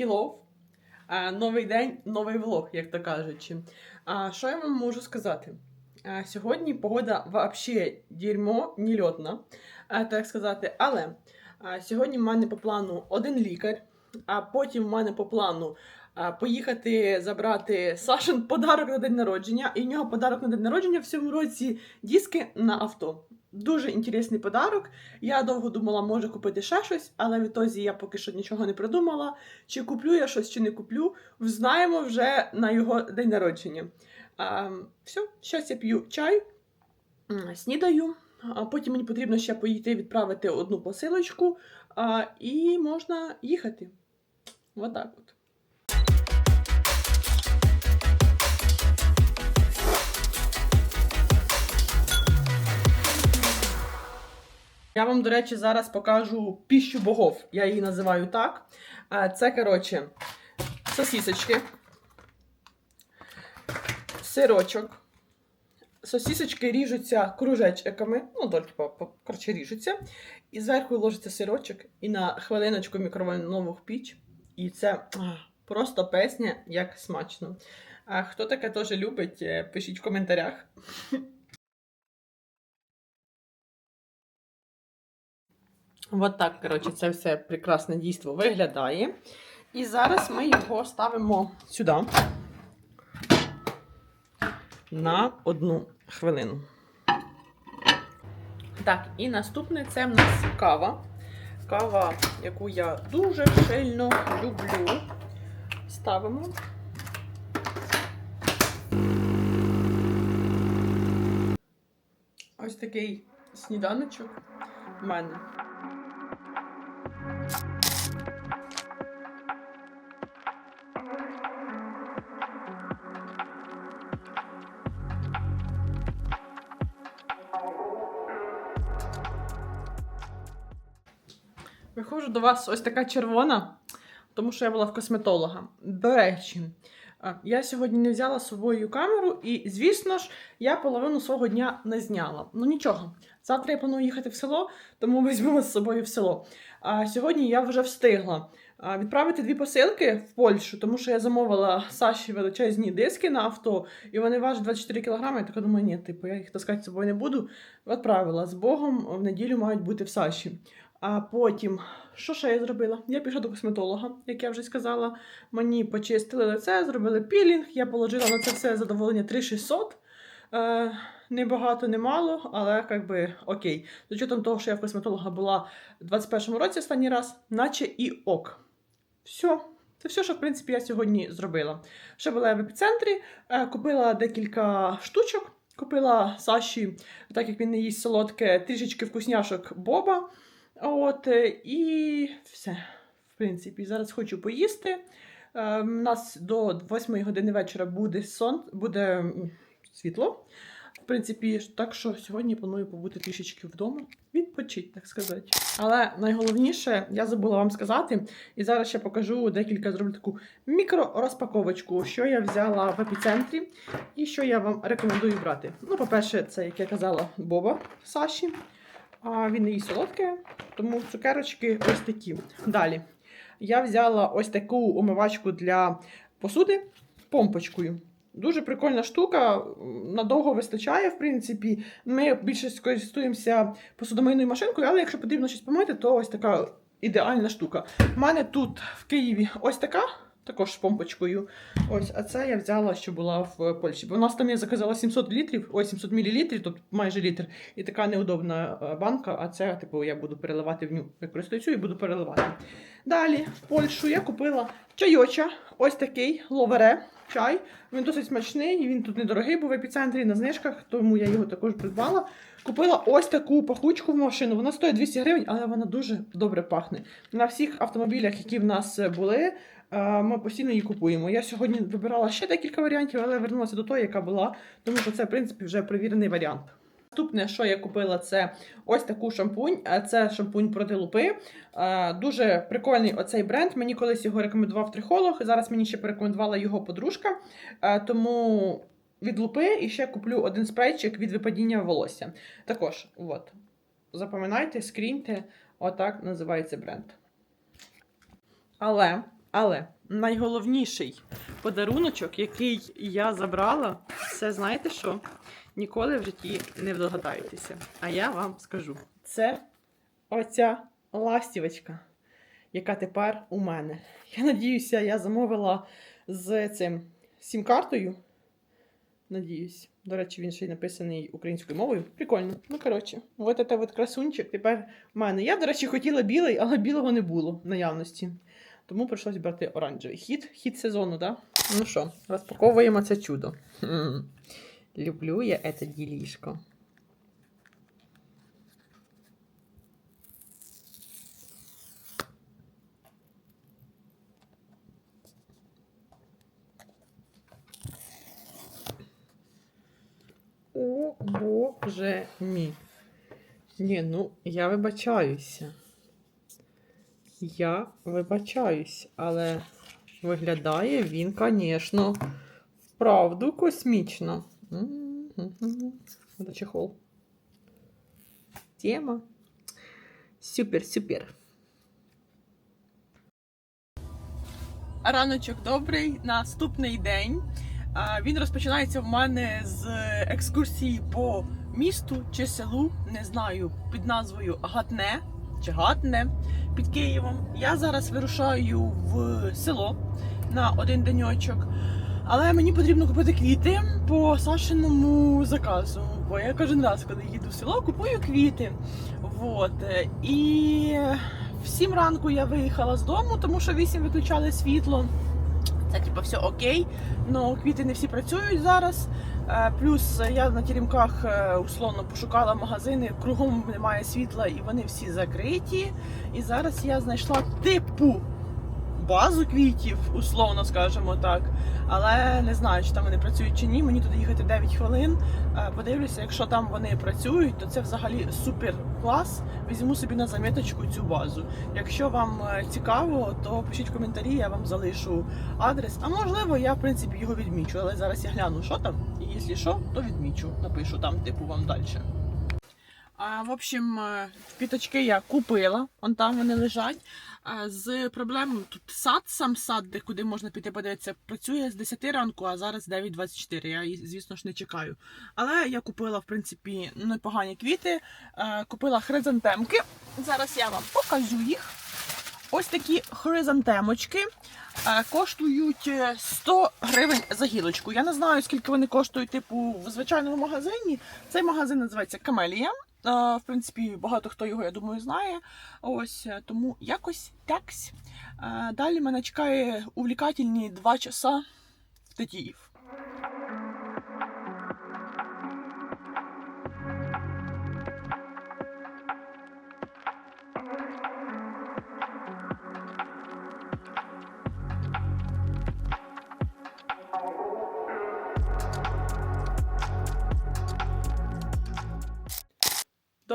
Hello! Новий день, новий влог, як то кажучи. А що я вам можу сказати? Сьогодні погода взагалі дерьмо, нельотна, так сказати. Але сьогодні в мене по плану один лікар, а потім в мене по плану поїхати забрати Сашин подарок на день народження. І в нього подарок на день народження в цьому році диски на авто. Дуже інтересний подарок. Я довго думала, може купити ще щось, але відтоді я поки що нічого не придумала. Чи куплю я щось, чи не куплю, знаємо вже на його день народження. А, все, зараз я п'ю чай, снідаю, а потім мені потрібно ще поїти відправити одну посилочку, а, і можна їхати. Отак от. Я вам, до речі, зараз покажу піщу богов. Я її називаю так. Це, коротше, сосісочки, сирочок. Сосісочки ріжуться кружечками, ну, типу, коротше, ріжуться. І зверху ложиться сирочок, і на хвилиночку мікроволнову піч. І це просто песня, як смачно. А хто таке теж любить, е, пишіть в коментарях. От так, коротше, це все прекрасне дійство виглядає. І зараз ми його ставимо сюди на одну хвилину. Так, і наступне це в нас кава. Кава, яку я дуже сильно люблю. Ставимо. Ось такий сніданочок в мене. Виходжу до вас ось така червона, тому що я була в косметолога. До речі, я сьогодні не взяла з собою камеру, і, звісно ж, я половину свого дня не зняла. Ну нічого, завтра я планую їхати в село, тому візьму з собою в село. А сьогодні я вже встигла відправити дві посилки в Польщу, тому що я замовила Саші величезні диски на авто, і вони важать 24 кг. Я така думаю, ні, типу, я їх таскати з собою не буду. Відправила з Богом, в неділю мають бути в Саші. А потім, що ще я зробила? Я пішла до косметолога, як я вже сказала. Мені почистили лице, зробили пілінг. Я положила на це все задоволення 3600. Е, не багато, не мало, але як би окей. З учетом того, що я в косметолога була у 21-му році останній раз, наче і ок. Все. Це все, що в принципі я сьогодні зробила. Ще була я в епіцентрі, е, купила декілька штучок. Купила Саші, так як він не їсть солодке, трішечки вкусняшок Боба. От, е, і все. В принципі, зараз хочу поїсти. Е, У нас до 8 години вечора буде сон, буде світло. В принципі, так що сьогодні планую побути трішечки вдома, відпочити, так сказати. Але найголовніше, я забула вам сказати, і зараз ще покажу декілька зроблю таку мікророзпаковочку, що я взяла в епіцентрі і що я вам рекомендую брати. Ну, по-перше, це, як я казала, Боба Саші. А він їсть солодке, тому цукерочки ось такі. Далі. Я взяла ось таку умивачку для посуди помпочкою. Дуже прикольна штука, надовго вистачає, в принципі. Ми більше користуємося посудомийною машинкою, але якщо потрібно щось помити, то ось така ідеальна штука. У мене тут в Києві ось така, також з помпочкою. Ось, а це я взяла, що була в Польщі. Бо у нас там я заказала 700 літрів, ой, 700 мл, тобто майже літр. І така неудобна е, банка, а це, типу, я буду переливати в ню. Використаю цю і буду переливати. Далі в Польщу я купила чайоча, ось такий ловере чай. Він досить смачний, він тут недорогий, був в епіцентрі на знижках, тому я його також придбала. Купила ось таку пахучку в машину. Вона стоїть 200 гривень, але вона дуже добре пахне. На всіх автомобілях, які в нас були, е, ми постійно її купуємо. Я сьогодні вибирала ще декілька варіантів, але вернулася до того, яка була, тому що це, в принципі, вже перевірений варіант. Наступне, що я купила, це ось таку шампунь. Це шампунь проти лупи. Дуже прикольний оцей бренд. Мені колись його рекомендував трихолог. Зараз мені ще порекомендувала його подружка. Тому від лупи і ще куплю один спрейчик від випадіння волосся. Також, от. Запам'ятайте, скріньте, отак називається бренд. Але Але найголовніший подаруночок, який я забрала, це знаєте що? Ніколи в житті не вдогадаєтеся. А я вам скажу: це оця ластівочка, яка тепер у мене. Я надіюся, я замовила з цим сім-картою. Надіюсь. До речі, він ще й написаний українською мовою. Прикольно. Ну, коротше, от це от красунчик тепер в мене. Я, до речі, хотіла білий, але білого не було в наявності. Тому прийшлось брати оранжевий. Хід, хід сезону, так? Да? Ну що, розпаковуємо це чудо. Люблю я це ділішко. О, боже мій. Ні, ну, я вибачаюся. Я вибачаюсь, але виглядає він, звісно, вправду космічно. М-м-м. Чехол. Тема. Супер, супер. Раночок добрий, наступний день. Він розпочинається в мене з екскурсії по місту чи селу, не знаю, під назвою Гатне чи Гатне під Києвом. Я зараз вирушаю в село на один деньочок. Але мені потрібно купити квіти по Сашиному заказу. Бо я кожен раз, коли їду в село, купую квіти. Вот. І в 7 ранку я виїхала з дому, тому що 8 виключали світло. Це типу все окей. але квіти не всі працюють зараз. Е, Плюс я на теремках е, условно пошукала магазини, кругом немає світла і вони всі закриті. І зараз я знайшла типу базу квітів, условно скажемо так. Але не знаю, чи там вони працюють чи ні. Мені туди їхати 9 хвилин. Е, Подивлюся, якщо там вони працюють, то це взагалі супер клас. Візьму собі на заміточку цю базу. Якщо вам е, цікаво, то пишіть коментарі, я вам залишу адрес. А можливо, я в принципі його відмічу. Але зараз я гляну, що там. І якщо що, то відмічу. Напишу там, типу, вам далі. А, в общем, е, квіточки я купила, он там вони лежать. А, З проблемою тут сад, сам сад, де куди можна піти подивитися, працює з 10 ранку, а зараз 9.24. Я її, звісно ж, не чекаю. Але я купила, в принципі, непогані квіти. Е, Купила хризантемки. Зараз я вам покажу їх. Ось такі хризантемочки е, коштують е, 100 гривень за гілочку. Я не знаю, скільки вони коштують, типу, в звичайному магазині. Цей магазин називається Камелія. Е, В принципі, багато хто його, я думаю, знає. Ось е, тому якось таксь. Е, Далі мене чекає увлікательні два часа в Тетіїв.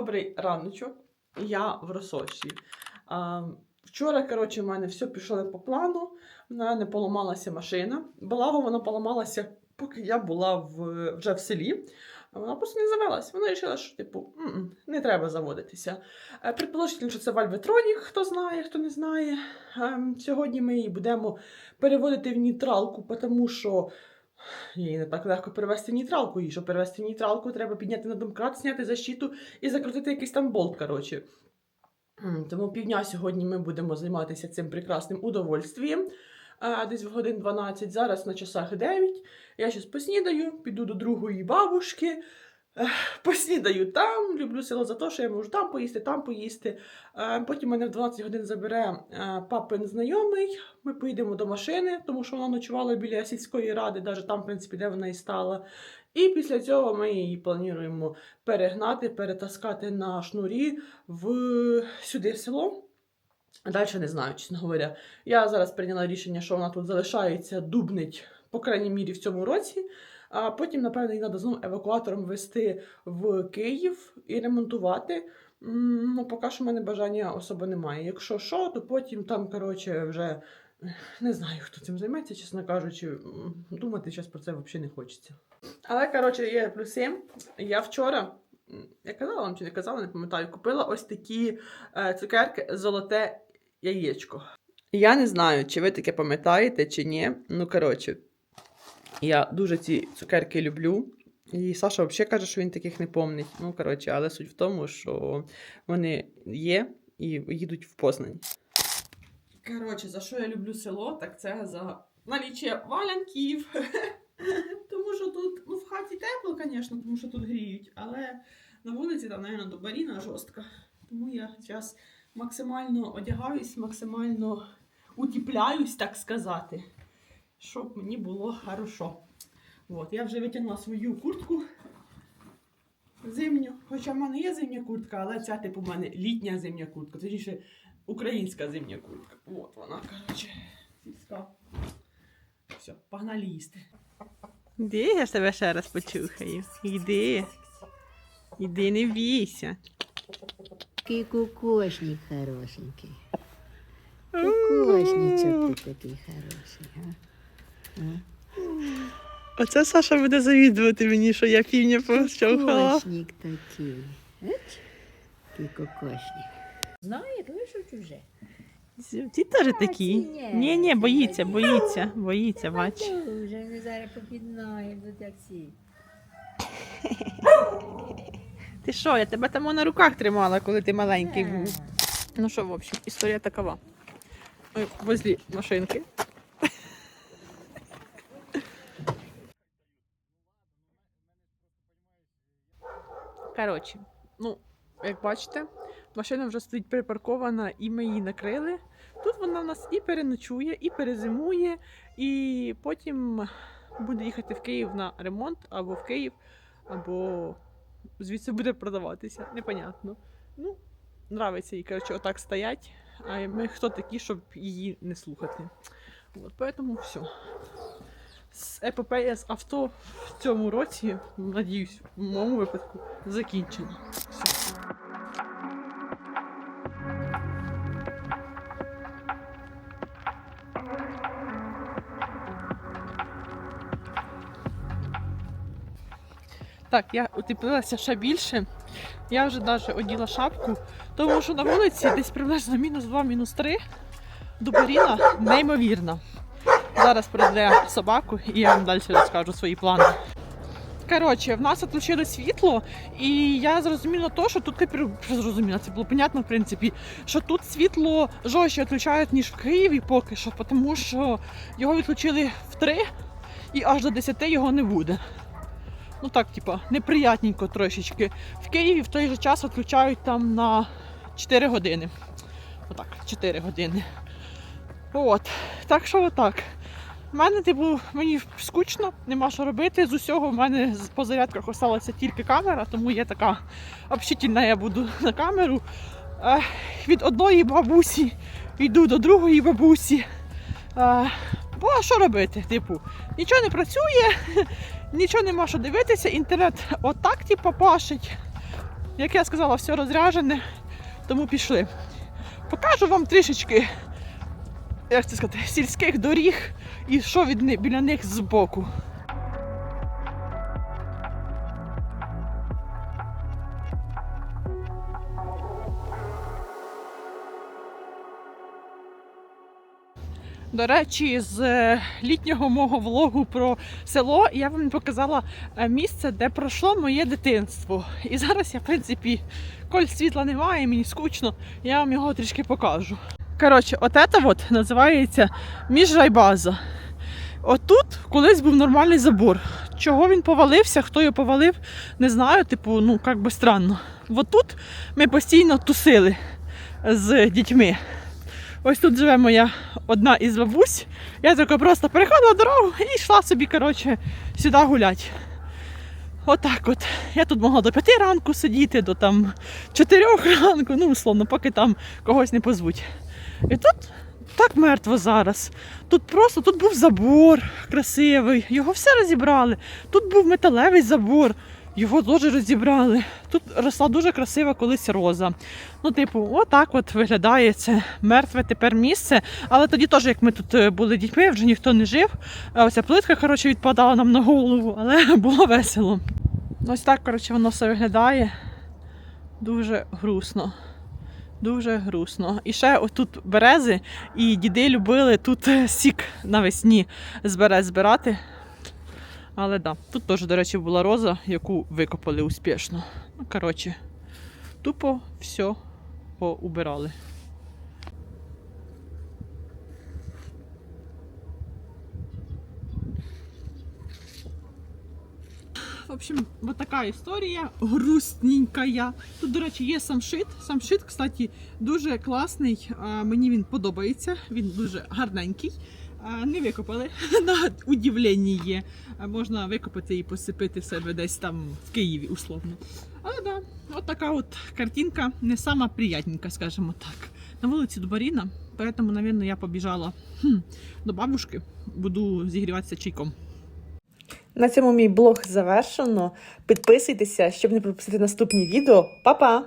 Добрий раночок. Я в Росоші. Вчора, коротше, в мене все пішло по плану. В мене поламалася машина. Благо, вона поламалася, поки я була в, вже в селі. Вона просто не завелась. Вона вирішила, що типу «М-м, не треба заводитися. Е, Предположительно, що це Valvetronic, хто знає, хто не знає. Ем, Сьогодні ми її будемо переводити в нейтралку, тому що її не так легко перевести в нейтралку. І щоб перевести в треба підняти на домкрат, зняти защиту і закрутити якийсь там болт. коротше. Тому півдня сьогодні ми будемо займатися цим прекрасним удовольствієм. Десь в годин 12, зараз на часах 9. Я щось поснідаю, піду до другої бабушки. Поснідаю там, люблю село за те, що я можу там поїсти, там поїсти. Е, Потім мене в 12 годин забере е, папин знайомий. Ми поїдемо до машини, тому що вона ночувала біля сільської ради, навіть там, в принципі, де вона і стала. І після цього ми її плануємо перегнати, перетаскати на шнурі в сюди в село. Далі не знаю, чесно говоря. Я зараз прийняла рішення, що вона тут залишається, дубнить, по крайній мірі, в цьому році. А потім, напевно, її знову евакуатором везти в Київ і ремонтувати. Ну, поки що в мене бажання особо немає. Якщо що, то потім там, коротше, вже не знаю, хто цим займеться, чесно кажучи. Думати зараз про це взагалі не хочеться. Але, коротше, є плюси. Я вчора, я казала вам чи не казала, не пам'ятаю, купила ось такі е, цукерки золоте яєчко. Я не знаю, чи ви таке пам'ятаєте, чи ні. Ну, коротше, я дуже ці цукерки люблю. І Саша взагалі каже, що він таких не помнить. Ну, коротше, але суть в тому, що вони є і їдуть в Познань. Коротше, за що я люблю село, так це за наліччя валянків. Тому що тут, ну, в хаті тепло, звісно, тому що тут гріють, але на вулиці там, мабуть, до баріна жорстка. Тому я зараз максимально одягаюсь, максимально утіпляюсь, так сказати, щоб мені було хорошо. От, я вже витягнула свою куртку зимню. Хоча в мене є зимня куртка, але ця, типу, в мене літня зимня куртка. Точніше, українська зимня куртка. От вона, коротше, сільська. Все, погнали їсти. Іди, я тебе ще раз почухаю. Іди. Іди, не бійся. Такий кукошник хорошенький. Кукошничок ти такий хороший, а? Оце Саша буде завідувати мені, що я півня пощовхала. Кукошник такий. Еч? Такий кукошник. Знає, коли що чуже. Ті теж такі. ці ні. Ні, ні, боїться, боїться, боїться, бач. Дуже, ми зараз попіднаємо до таксі. Ти що, я тебе там на руках тримала, коли ти маленький Е. був. Ну що, в общем, історія такова. Ой, возле машинки. Коротше, ну, як бачите, машина вже стоїть припаркована і ми її накрили. Тут вона в нас і переночує, і перезимує, і потім буде їхати в Київ на ремонт або в Київ, або звідси буде продаватися. Непонятно. Ну, нравиться їй, коротше, отак стоять. А ми хто такі, щоб її не слухати. От, поэтому все. З епопея з авто в цьому році, надіюсь, в моєму випадку, закінчена. Так, я утеплилася ще більше. Я вже навіть оділа шапку, тому що на вулиці десь приблизно мінус 2, мінус 3. Дубаріна неймовірна. Зараз прийде собаку і я вам далі розкажу свої плани. Коротше, в нас відключили світло, і я зрозуміла то, що тут тепер зрозуміла, це було понятно, в принципі, що тут світло жорстче відключають, ніж в Києві поки що, тому що його відключили в 3 і аж до 10 його не буде. Ну так, типа, неприятненько трошечки. В Києві в той же час відключають там на 4 години. Отак, 4 години. От. Так що отак. У мене, типу, мені скучно, нема що робити. З усього в мене по зарядках осталася тільки камера, тому я така общительна, я буду на камеру. Е, від одної бабусі йду до другої бабусі. Е, бо що робити? Типу, нічого не працює, нічого нема що дивитися, інтернет отак, типу, пашить. Як я сказала, все розряджене, тому пішли. Покажу вам трішечки, як це сказати, сільських доріг і що від біля них збоку. До речі, з е, літнього мого влогу про село я вам показала е, місце, де пройшло моє дитинство. І зараз я, в принципі, коль світла немає, мені скучно, я вам його трішки покажу. Коротше, от це от називається міжрайбаза. Отут колись був нормальний забор. Чого він повалився, хто його повалив, не знаю. Типу, ну як би странно. От тут ми постійно тусили з дітьми. Ось тут живе моя одна із бабусь. Я така просто переходила дорогу і йшла собі, коротше, сюди гуляти. Отак от. Я тут могла до п'яти ранку сидіти, до там чотирьох ранку, ну, условно, поки там когось не позвуть. І тут так мертво зараз. Тут просто тут був забор красивий, його все розібрали. Тут був металевий забор, його теж розібрали. Тут росла дуже красива колись роза. Ну, типу, отак от виглядає це мертве тепер місце. Але тоді теж, як ми тут е, були дітьми, вже ніхто не жив. Оця плитка, коротше, відпадала нам на голову, але було весело. Ось так, коротше, воно все виглядає. Дуже грустно. Дуже грустно. І ще отут берези, і діди любили тут е, сік навесні з берез збирати. Але да, тут теж, до речі, була роза, яку викопали успішно. Ну, коротше, тупо все поубирали. В общем, вот така історія грустненькая. Тут, до речі, є самшит. Самшит, кстати, дуже класний. Мені він подобається. Він дуже гарненький. Не викопали на удивлення є. Можна викопати і посипити себе десь там в Києві, условно. Але да, от така от картинка, не сама приятненька, скажімо так. На вулиці Дубаріна, поэтому, наверное, я побіжала хм, до бабушки, буду зігріватися чайком. На цьому мій блог завершено. Підписуйтеся, щоб не пропустити наступні відео. Па-па!